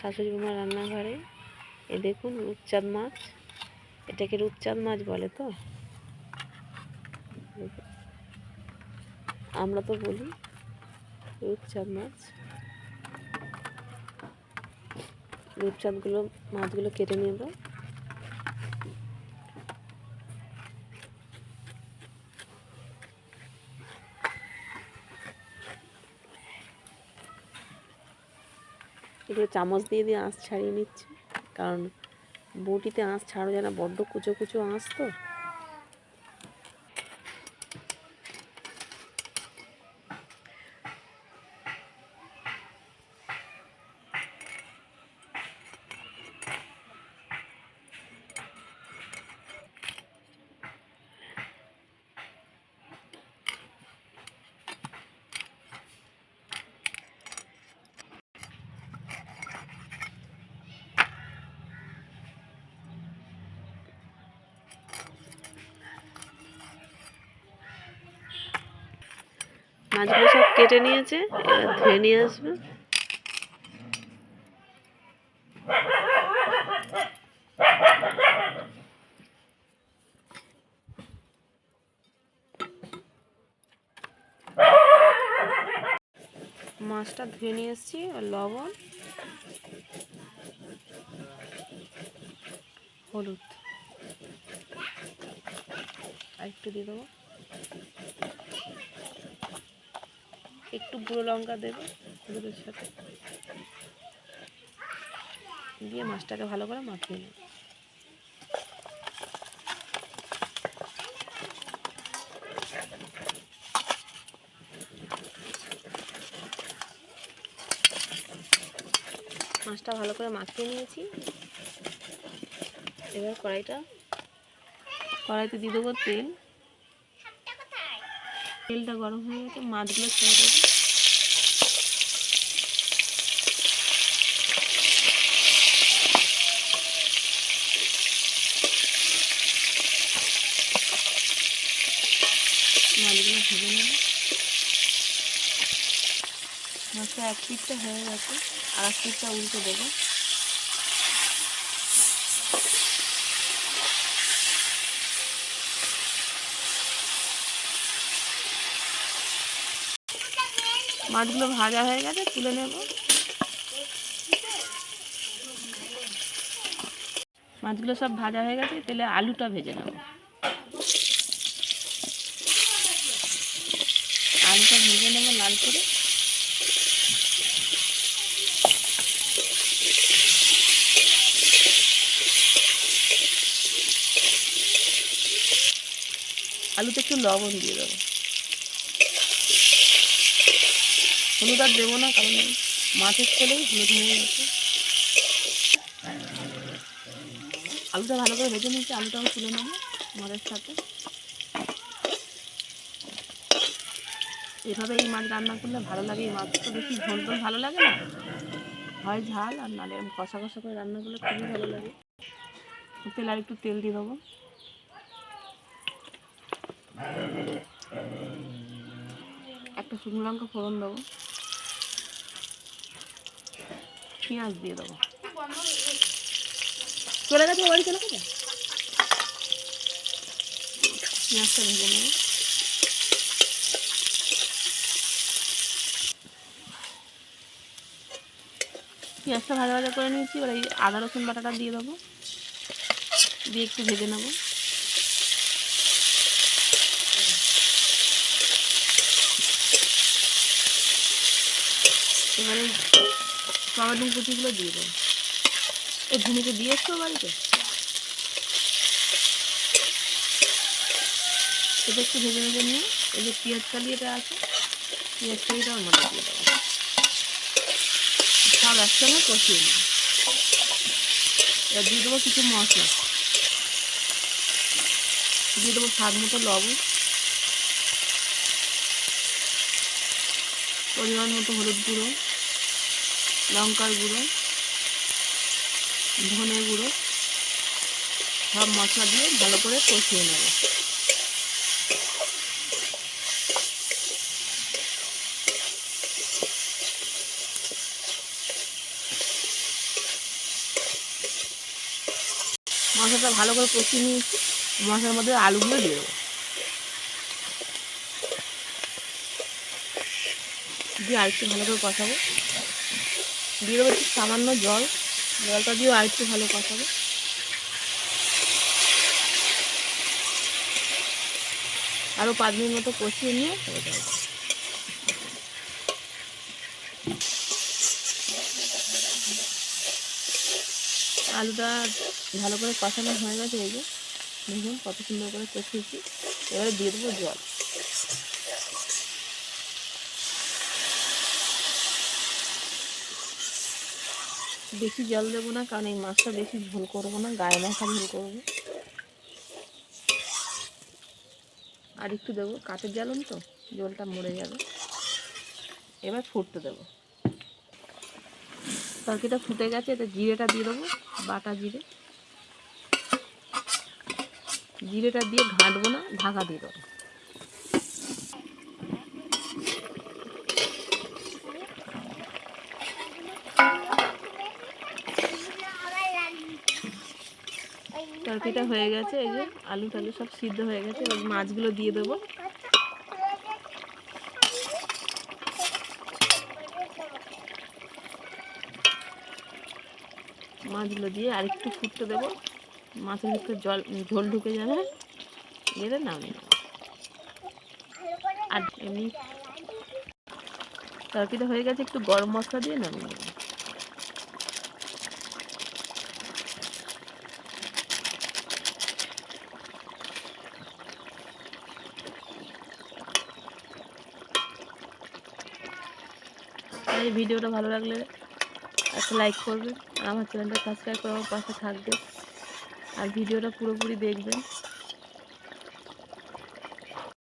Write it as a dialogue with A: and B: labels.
A: শাশুড়ি মার রান্নাঘরে। এ দেখুন রূপচাঁদ মাছ। এটাকে রূপচাঁদ মাছ বলে তো? আমরা তো বলি রূপচাঁদ মাছ। রূপচাঁদগুলো, মাছগুলো কেটে নেব। এগুলো চামচ দিয়ে দিয়ে আঁশ ছাড়িয়ে নিচ্ছি। কারণ বটিতে আঁশ ছাড়ো যেন বড্ড কুচো কুচো আঁশ তো। মাছগুলো সব কেটে নিয়েছে, এবার ধুয়ে নিয়ে আসবে। মাছটা ধুয়ে নিয়ে এসেছি আর লবণ, হলুদ, আর একটু দিয়ে দেবো। একটু গুঁড়ো লঙ্কা দেবে হলুদের সাথে। দিয়ে মাছটাকে ভালো করে মাখিয়ে নেব। মাছটা ভালো করে মাখিয়ে নিয়েছি। এবার কড়াইটা, কড়াইতে দিয়ে দেবো তেল। তেলটা গরম হয়ে গেছে, মাছগুলো ছেড়ে দেবো। মাছগুলো ভেজে নেব। মাছটা এক পিঠটা হয়ে গেছে, আর এক পিঠটা উল্টে দেবো। মাছগুলো ভাজা হয়ে গেছে, তুলে নেব। মাছগুলো সব ভাজা হয়ে গেছে, তেলে আলুটা ভেজে নেব। আলুটা ভেজে নেব লাল করে। আলুতে একটু লবণ দিয়ে দেবো। হলুদ আর দেবো না, কারণ মাছের তেলেই হলুদ হয়ে গেছে। আলুটা ভালো করে ভেজে নিয়েছি, আলুটাও তুলে নেব মাছের সাথে। এভাবে এই মাছ রান্না করলে ভালো লাগে, এই মাছ তো বেশি ঝোল টোল ভালো লাগে না? হয় ঝাল, আর নালে কষা কষা করে রান্না করলে খুবই ভালো লাগে। তেল আর একটু তেল দিয়ে দেবো। একটা শুকনো লঙ্কা ফোড়ন দেবো। পেঁয়াজ দিয়ে দেবো। চলে গেছে বাড়ি চলে গেছে? পেঁয়াজটা ভেজে নেব। পেঁয়াজটা ভাজা ভাজা করে নিয়েছি এবার এই আদা রসুন বাটাটা দিয়ে দেবো। দিয়ে একটু ভেজে নেব। এবারে টমেটো কুচিগুলো দিয়ে দেবো। এই ভূমিকে দিয়ে এসছো বাড়িতে? এটা একটু ভেজে ভেজে নিয়ে এই যে পেঁয়াজ কালিয়েটা আছে, পেঁয়াজ কালিটা ওর মধ্যে দিয়ে দেবো। সব একসঙ্গে কষিয়ে নেব এবার দিয়ে দেবো কিছু মশলা। দিয়ে দেবো স্বাদ মতো লবণ। পরিমাণ মতো হলুদ গুঁড়ো। লঙ্কার গুঁড়ো, ধনে গুঁড়ো, সব মশলা দিয়ে ভালো করে কষিয়ে নেব। মশলাটা ভালো করে কষিয়ে নিয়ে মশলার মধ্যে আলুগুলো দিয়ে দেবো। দিয়ে আরেকটু ভালো করে কষাবো। দিয়ে দেবো একটু সামান্য জল। জলটা দিয়েও আর একটু ভালো কষাবো। আরও পাঁচ মিনিট মতো কষিয়ে নিয়ে আলুটা ভালো করে কষানো হয়ে গেছে, এই যে দেখুন কত সুন্দর করে কষিয়েছি। এবারে দিয়ে দেবো জল। বেশি জল দেবো না, কারণ এই মাছটা বেশি ঝোল করব না, গায়ে মাখা ঝোল করব। আর একটু দেবো কাঠের জ্বালন তো, জলটা মরে যাবে। এবার ফুটতে দেবো। তরকিটা ফুটে গেছে এটা জিরেটা দিয়ে দেবো, বাটা জিরে। জিরেটা দিয়ে ঘাঁটবো না, ঢাকা দিয়ে দেবো। তরকিটা হয়ে গেছে, এই যে আলু টালু সব সিদ্ধ হয়ে গেছে, এবার মাছগুলো দিয়ে দেবো। মাছগুলো দিয়ে আর একটু ফুটতে দেবো। মাছের ভিতরে জল, ঝোল ঢুকে যাবে। এবারে নামিয়ে আর এমনি তরকিটা হয়ে গেছে, একটু গরম মশলা দিয়ে নামিয়ে নেব। এই ভিডিওটা ভালো লাগলে একটা লাইক করবেন আর আমার চ্যানেলটা সাবস্ক্রাইব করে আমার পাশে থাকবে। আর ভিডিওটা পুরোপুরি দেখবেন।